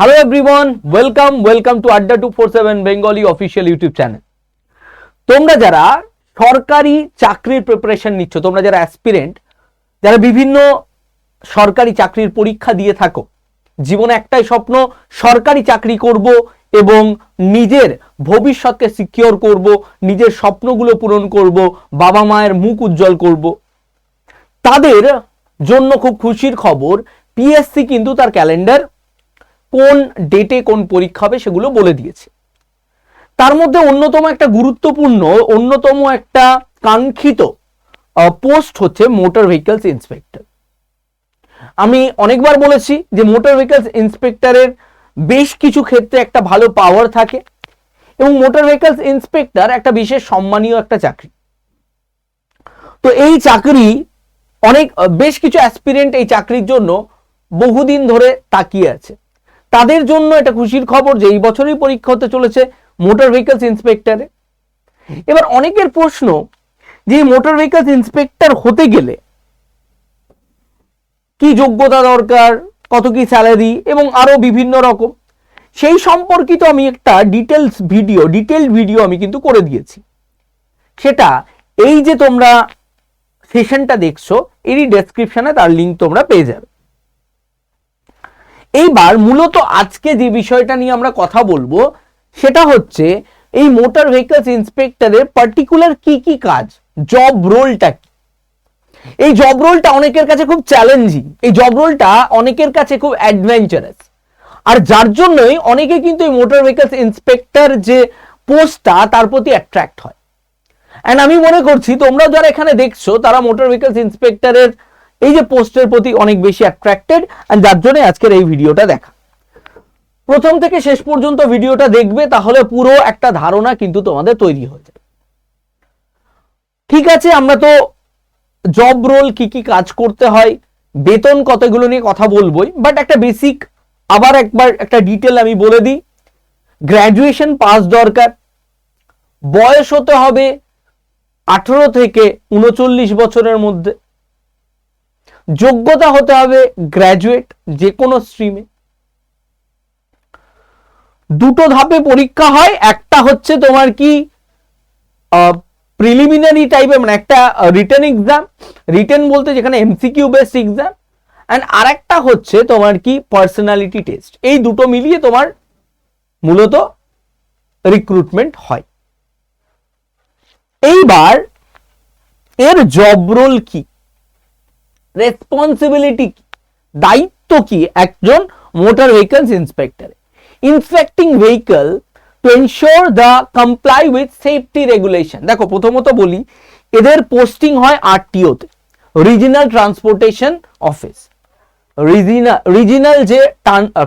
Hello everyone welcome welcome to Adda two four seven Bengali official YouTube channel তোমরা যারা সরকারি চাকরির preparation নিচ্ছ, তোমরা যারা অ্যাসপিরেন্ট যারা বিভিন্ন সরকারি চাকরির পরীক্ষা দিয়ে থাকো, জীবনে একটাই স্বপ্ন, সরকারি চাকরি করব এবং নিজের ভবিষ্যৎকে সিকিওর করব, নিজের স্বপ্নগুলো পূরণ করব, বাবা মায়ের মুখ উজ্জ্বল করব। তাদের জন্য খুব খুশির খবর পিএসসি কিন্তু তার ক্যালেন্ডার কোন ডেটে কোন পরীক্ষা হবে সেগুলো বলে দিয়েছে। তার মধ্যে অন্যতম একটা গুরুত্বপূর্ণ, অন্যতম একটা কাঙ্ক্ষিত পোস্ট হচ্ছে মোটর ভেহিকলস ইন্সপেক্টর আমি অনেকবার বলেছি যে মোটর ভেহিকলস ইন্সপেক্টরের বেশ কিছু ক্ষেত্রে একটা ভালো পাওয়ার থাকে এবং মোটর ভেহিকলস ইন্সপেক্টর একটা বিশেষ সম্মানীয় একটা চাকরি। তো এই চাকরি অনেক বেশ কিছু অ্যাসপিরেন্ট এই চাকরির জন্য বহুদিন ধরে তাকিয়ে আছে। তাদের জন্য এটা খুশির খবর যে এই বছরই পরীক্ষা হতে চলেছে মোটর ভেহিকলস ইন্সপেক্টরে। এবার অনেকের প্রশ্ন যে মোটর ভেহিকলস ইন্সপেক্টর হতে গেলে কি যোগ্যতা দরকার, কত কি স্যালারি এবং আরও বিভিন্ন রকম। সেই সম্পর্কিত আমি একটা ডিটেলস ভিডিও ডিটেলড ভিডিও আমি কিন্তু করে দিয়েছি। সেটা এই যে তোমরা সেশনটা দেখছ, এরই ডেসক্রিপশনে তার লিঙ্ক তোমরা পেয়ে যাবে। এইবার মূলত আজকে যে বিষয়টা নিয়ে আমরা কথা বলব, সেটা হচ্ছে এই মোটর ভেহিকলস ইন্সপেক্টরের পার্টিকুলার কি কি কাজ? জব রোলটা কি? এই জব রোলটা অনেকের কাছে খুব চ্যালেঞ্জিং এই জব রোলটা অনেকের কাছে খুব অ্যাডভেঞ্চারাস আর যার জন্যই অনেকে কিন্তু এই মোটর ভেহিকলস ইন্সপেক্টর যে পোস্টটা তার প্রতি অ্যাট্রাক্ট হয়। অ্যান্ড আমি মনে করছি, তোমরা যারা এখানে দেখছ, তারা মোটর ভেহিকলস ইন্সপেক্টরের এই যে পোস্টের প্রতি অনেক বেশি অ্যাট্রাক্টেড অ্যান্ড যার জন্য আজকের এই ভিডিওটা দেখা। প্রথম থেকে শেষ পর্যন্ত ভিডিওটা দেখবে, তাহলে পুরো একটা ধারণা কিন্তু তোমাদের তৈরি হয়ে যাবে। ঠিক আছে, আমরা তো জব রোল কি কি কাজ করতে হয়, বেতন কতগুলো নিয়ে কথা বলবোই বাট একটা বেসিক আবার একবার একটা ডিটেল আমি বলে দিই। গ্র্যাজুয়েশন পাস দরকার, বয়স হতে হবে আঠেরো থেকে উনচল্লিশ বছরের মধ্যে। যোগ্যতা হতে হবে গ্র্যাজুয়েট যে কোনো স্ট্রিমে দুটো ধাপে পরীক্ষা হয়, একটা হচ্ছে তোমার কি প্রিলিমিনারি টাইপের মানে একটা রিটেন এক্সাম রিটেন বলতে যেখানে এমসিকিউ বেসড এক্সাম অ্যান্ড আরেকটা হচ্ছে তোমার কি পার্সোনালিটি টেস্ট এই দুটো মিলিয়ে তোমার মূলত রিক্রুটমেন্ট হয়। এইবার এর জব রোল কি? রেসপন্সিবিলিটি দায়িত্ব কি? একজন motor vehicles inspector inspecting vehicle to ensure the comply with safety regulation দেখো, প্রথমত বলি, এদের পোস্টিং হয় আরটিওতে রিজিনাল ট্রান্সপোর্টেশন অফিস রিজিনাল যে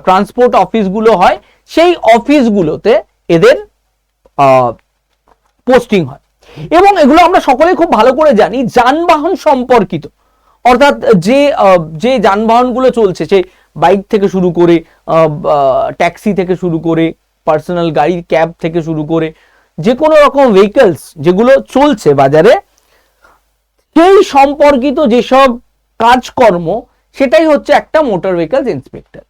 ট্রান্সপোর্ট অফিসগুলো হয়, সেই অফিসগুলোতে এদের পোস্টিং হয়। এবং এগুলো আমরা সকলে খুব ভালো করে জানি, যানবাহন সম্পর্কিত। অর্থাৎ যে যে যানবাহনগুলো চলছে, সেই বাইক থেকে শুরু করে ট্যাক্সি থেকে শুরু করে, পার্সোনাল গাড়ি ক্যাব থেকে শুরু করে যে কোনো রকম ভেহিকলস যেগুলো চলছে বাজারে, সেই সম্পর্কিত যেসব কাজকর্ম, সেটাই হচ্ছে একটা মোটর ভেহিকলস ইন্সপেক্টর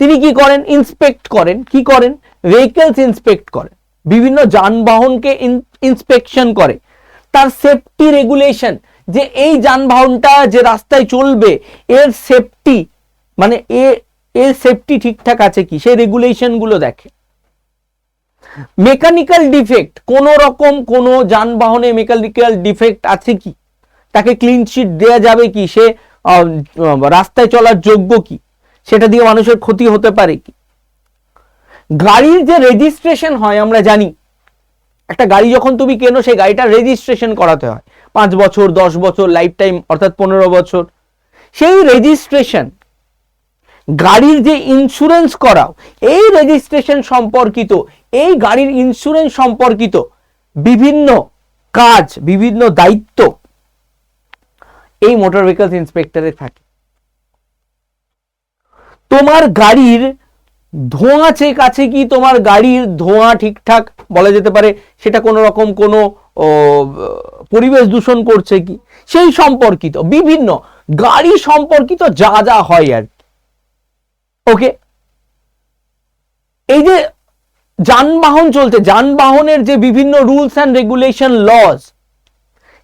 তিনি কি করেন? ইন্সপেক্ট করেন। কি করেন? ভেহিকলস ইন্সপেক্ট করেন। বিভিন্ন যানবাহনকে ইন্সপেকশন করে। তার সেফটি রেগুলেশন যে এই যানবাহনটা যে রাস্তায় চলবে, এর সেফটি মানে এ, এর সেফটি ঠিকঠাক আছে কি? সেই রেগুলেশনগুলো দেখে। মেকানিক্যাল ডিফেক্ট কোন রকম কোন যানবাহনে মেকানিক্যাল ডিফেক্ট আছে কি? তাকে ক্লিন শিট দেওয়া যাবে কি? সে রাস্তায় চলার যোগ্য কি? সেটা দিয়ে মানুষের ক্ষতি হতে পারে কি? গাড়ির যে রেজিস্ট্রেশন হয়, আমরা জানি। একটা গাড়ি যখন তুমি কেনো, সেই গাড়িটা রেজিস্ট্রেশন করাতে হয়। পাঁচ বছর, দশ বছর লাইফ টাইম অর্থাৎ পনেরো বছর। সেই রেজিস্ট্রেশন গাড়ির যে ইন্স্যুরেন্স করাও, এই রেজিস্ট্রেশন সম্পর্কিত, এই গাড়ির ইন্স্যুরেন্স সম্পর্কিত বিভিন্ন কাজ, বিভিন্ন দায়িত্ব এই মোটর ভেহিকলস ইন্সপেক্টরে থাকে। তোমার গাড়ির ধোঁয়া চেক আছে কি? তোমার গাড়ির ধোঁয়া ঠিকঠাক বলা যেতে পারে? সেটা কোনো রকম কোনো পরিবেশ দূষণ করছে কি? সেই সম্পর্কিত, বিভিন্ন গাড়ি সম্পর্কিত যা যা হয় আর কি। ওকে? এই যে যানবাহন চলছে, যানবাহনের যে বিভিন্ন রুলস অ্যান্ড রেগুলেশন লজ,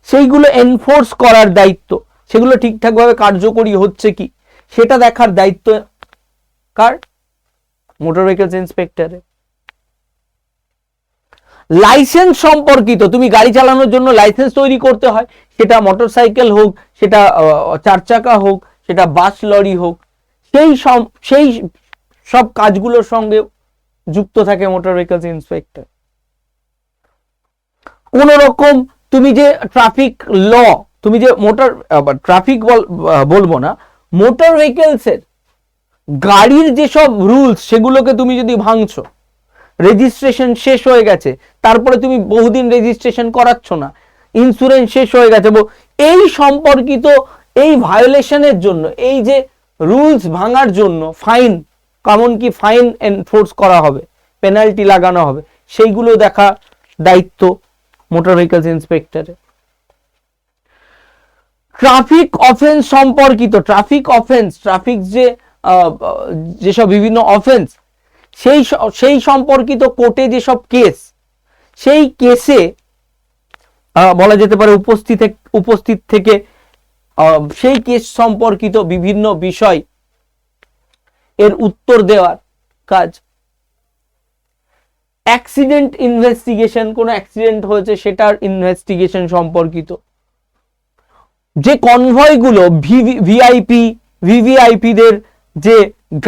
সেইগুলো এনফোর্স করার দায়িত্ব। সেগুলো ঠিকঠাকভাবে কার্যকরী হচ্ছে কি? সেটা দেখার দায়িত্ব কার? মোটর ভেহিকলস ইন্সপেক্টরের। লাইসেন্স সম্পর্কিত, তুমি গাড়ি চালানোর জন্য লাইসেন্স তৈরি করতে হয়, সেটা মোটরসাইকেল হোক, সেটা চার চাকা হোক, সেটা বাস লরি হোক, সেই সব সেই সব কাজগুলোর সঙ্গে যুক্ত থাকে মোটর ভেহিকলস ইন্সপেক্টর। কোন রকম তুমি যে ট্রাফিক ল, তুমি যে মোটর ট্রাফিক বলব না, মোটর ভেহিকলসের গাড়ির যেসব রুলস, সেগুলোকে তুমি যদি ভাঙছো রেজিস্ট্রেশন শেষ হয়ে গেছে। তারপরে তুমি বহুদিন রেজিস্ট্রেশন করাচ্ছ না। ইন্স্যুরেন্স শেষ হয়ে গেছে। এই সম্পর্কিত এই ভায়োলেশনের জন্য, এই যে রুলস ভাঙার জন্য ফাইন কেমন কি ফাইন এনফোর্স করা হবে পেনাল্টি লাগানো হবে, সেইগুলো দেখা দায়িত্ব মোটর ভেহিকলস ইন্সপেক্টরের ট্রাফিক অফেন্স সম্পর্কিত ট্রাফিক অফেন্স ট্রাফিক যে যেসব বিভিন্ন অফেন্স সেই সেই সম্পর্কিত কোর্টে যেসব কেস, সেই কেসে বলা যেতে পারে উপস্থিত উপস্থিত থেকে সেই কেস সম্পর্কিত বিভিন্ন বিষয় এর উত্তর দেওয়ার কাজ। অ্যাক্সিডেন্ট ইনভেস্টিগেশন, কোনো অ্যাক্সিডেন্ট হয়েছে সেটার ইনভেস্টিগেশন সম্পর্কিত। যে কনভয়গুলো ভিআইপি, ভিভিআইপিদের যে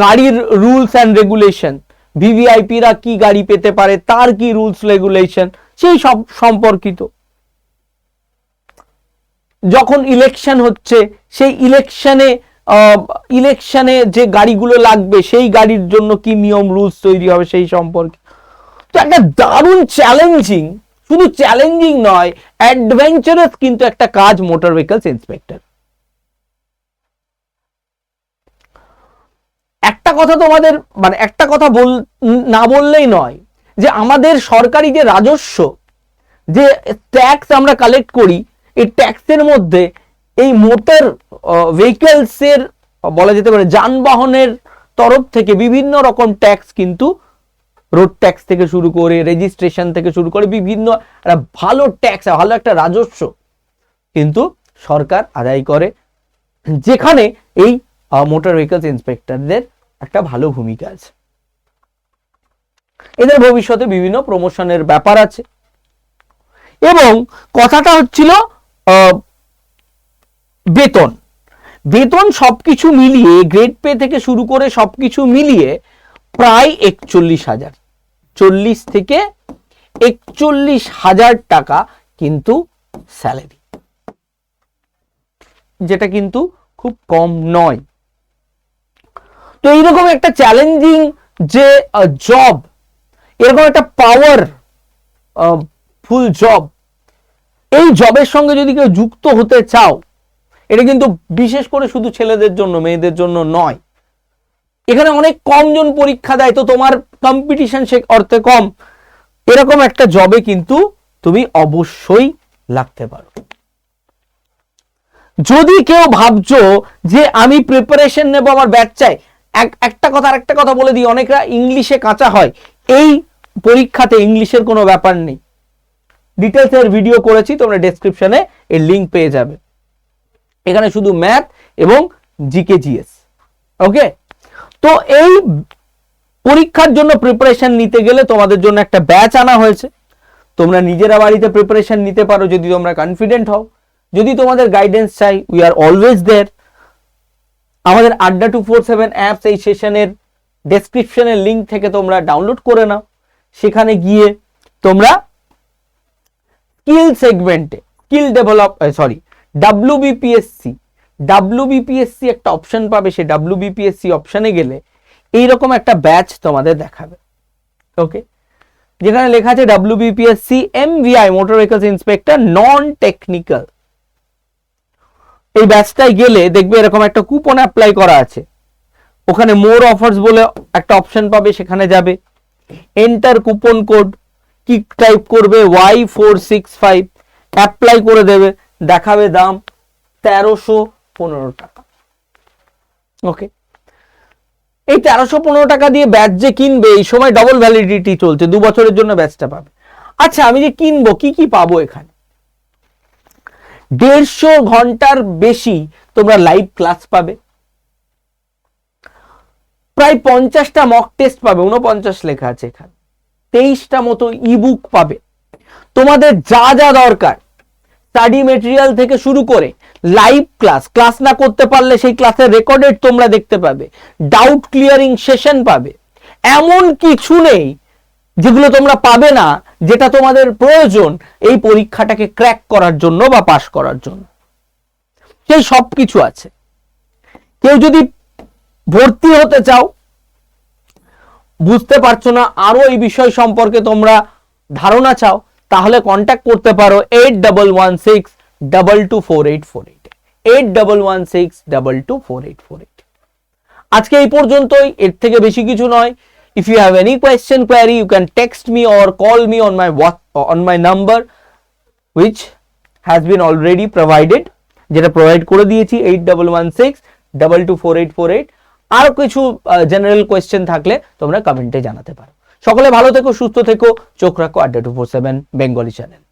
গাড়ির রুলস অ্যান্ড রেগুলেশন ভিভিআইপিরা কি গাড়ি পেতে পারে, তার কি রুলস রেগুলেশন, সেই সব সম্পর্কিত। যখন ইলেকশন হচ্ছে, সেই ইলেকশনে ইলেকশনে যে গাড়িগুলো লাগবে, সেই গাড়ির জন্য কি নিয়ম, রুলস তৈরি হবে, সেই সম্পর্কে। তো একটা দারুণ চ্যালেঞ্জিং শুধু চ্যালেঞ্জিং নয় অ্যাডভেঞ্চারাস কিন্তু একটা কাজ মোটর ভেহিকলস ইন্সপেক্টর একটা কথা তোমাদের মানে একটা কথা বল না বললেই নয়, যে আমাদের সরকারি যে রাজস্ব, যে ট্যাক্স আমরা কালেক্ট করি, এই ট্যাক্সের মধ্যে এই মোটর ভেহিকলসের বলা যেতে পারে, যানবাহনের তরফ থেকে বিভিন্ন রকম ট্যাক্স কিন্তু রোড ট্যাক্স থেকে শুরু করে রেজিস্ট্রেশন থেকে শুরু করে বিভিন্ন, একটা ভালো ট্যাক্স ভালো একটা রাজস্ব কিন্তু সরকার আদায় করে। যেখানে এই মোটর ভেহিকলস ইন্সপেক্টরদের একটা ভালো ভূমিকা আছে। এদের ভবিষ্যতে বিভিন্ন প্রমোশনের ব্যাপার আছে। এবং কথাটা হচ্ছিল বেতন। বেতন সবকিছু মিলিয়ে গ্রেড পে থেকে শুরু করে সবকিছু মিলিয়ে প্রায় একচল্লিশ হাজার। চল্লিশ থেকে একচল্লিশ হাজার টাকা কিন্তু স্যালারি যেটা কিন্তু খুব কম নয়। তো এইরকম একটা চ্যালেঞ্জিং যে জব এরকম একটা পাওয়ার ফুল জব এই জবের সঙ্গে যদি কেউ যুক্ত হতে চাও, এটা কিন্তু বিশেষ করে শুধু ছেলেদের জন্য, মেয়েদের জন্য নয়। এখানে অনেক কম জন পরীক্ষা দেয়, তো তোমার কম্পিটিশন সে অর্থে কম। এরকম একটা জবে কিন্তু তুমি অবশ্যই লাগতে পারো। যদি কেউ ভাবছ যে আমি প্রিপারেশন নেব, আমার ব্যাচ চাই একটা কথা আর একটা কথা বলে দিই। অনেকরা ইংলিশে কাঁচা হয়। এই পরীক্ষাতে ইংলিশের কোনো ব্যাপার নেই। ডিটেলস এর ভিডিও করেছি, তোমরা ডেসক্রিপশনে এর লিংক পেয়ে যাবে। এখানে শুধু ম্যাথ এবং জিকে জিএস ওকে তো এই পরীক্ষার জন্য প্রিপারেশন নিতে গেলে তোমাদের জন্য একটা ব্যাচ আনা হয়েছে। তোমরা নিজেরা বাড়িতে প্রিপারেশন নিতে পারো যদি তোমরা কনফিডেন্ট হও। যদি তোমাদের গাইডেন্স চাই উই আর অলওয়েজ দেয়ার আমাদের আড্ডা টু ফোর সেভেন অ্যাপস এই সেশনের ডেসক্রিপশনের লিঙ্ক থেকে তোমরা ডাউনলোড করে নাও। সেখানে গিয়ে তোমরা স্কিল সেগমেন্টে skill develop sorry WBPSC WBPSC একটা অপশন পাবে সেই ডাব্লিউবিপিএসসি অপশনে গেলে এইরকম একটা ব্যাচ তোমাদের দেখাবে। ওকে যেখানে লেখা আছে WBPSC MVI motor vehicles inspector non technical এই ব্যাচটায় গেলে দেখবে এরকম একটা কুপন অ্যাপ্লাই করা আছে। ওখানে মোর অফার্স বলে একটা অপশন পাবে, সেখানে যাবে। এন্টার কুপন কোড কি টাইপ করবে Y four six five apply করে দেবে, দেখাবে দাম তেরোশো পনেরো টাকা। ওকে এই তেরোশো পনেরো টাকা দিয়ে ব্যাচ যে কিনবে, এই সময় ডবল ভ্যালিডিটি চলছে, দু বছরের জন্য ব্যাচটা পাবে। আচ্ছা আমি যে কিনবো, কি কি পাবো এখানে? দেড়শো ঘণ্টার বেশি তোমরা লাইভ ক্লাস পাবে। প্রায় পঞ্চাশটা মক টেস্ট পাবে উনপঞ্চাশ লেখা আছে এখানে। তেইশটা মতো ইবুক পাবে। তোমাদের যা যা দরকার স্টাডি মেটেরিয়াল থেকে শুরু করে লাইভ ক্লাস ক্লাস না করতে পারলে সেই ক্লাসের রেকর্ডেড তোমরা দেখতে পাবে। ডাউট ক্লিয়ারিং সেশন পাবে। এমন কিছু নেই যেগুলো তোমরা পাবে না, যেটা তোমাদের প্রয়োজন, এই পরীক্ষাটাকে ক্র্যাক করার জন্য বা পাশ করার জন্য। সেই সব কিছু আছে। কেউ যদি ভর্তি হতে চাও, বুঝতে পারছ না আরও এই বিষয় সম্পর্কে তোমরা ধারণা চাও, তাহলে কন্ট্যাক্ট করতে পারো eight double one six double two four eight four eight eight double one six double two four eight four eight আজকে এই পর্যন্তই, এর থেকে বেশি কিছু নয়। If have any question query, you can text me or call me on my what on my number which has been already provided. যেটা provide করে দিয়েছি eight double one six double two four eight four eight আরও কিছু general question থাকলে তোমরা কমেন্টে জানাতে পারো। সকলে ভালো থেকো সুস্থ থেকো। চোখ রাখো Adda two four seven Bengali channel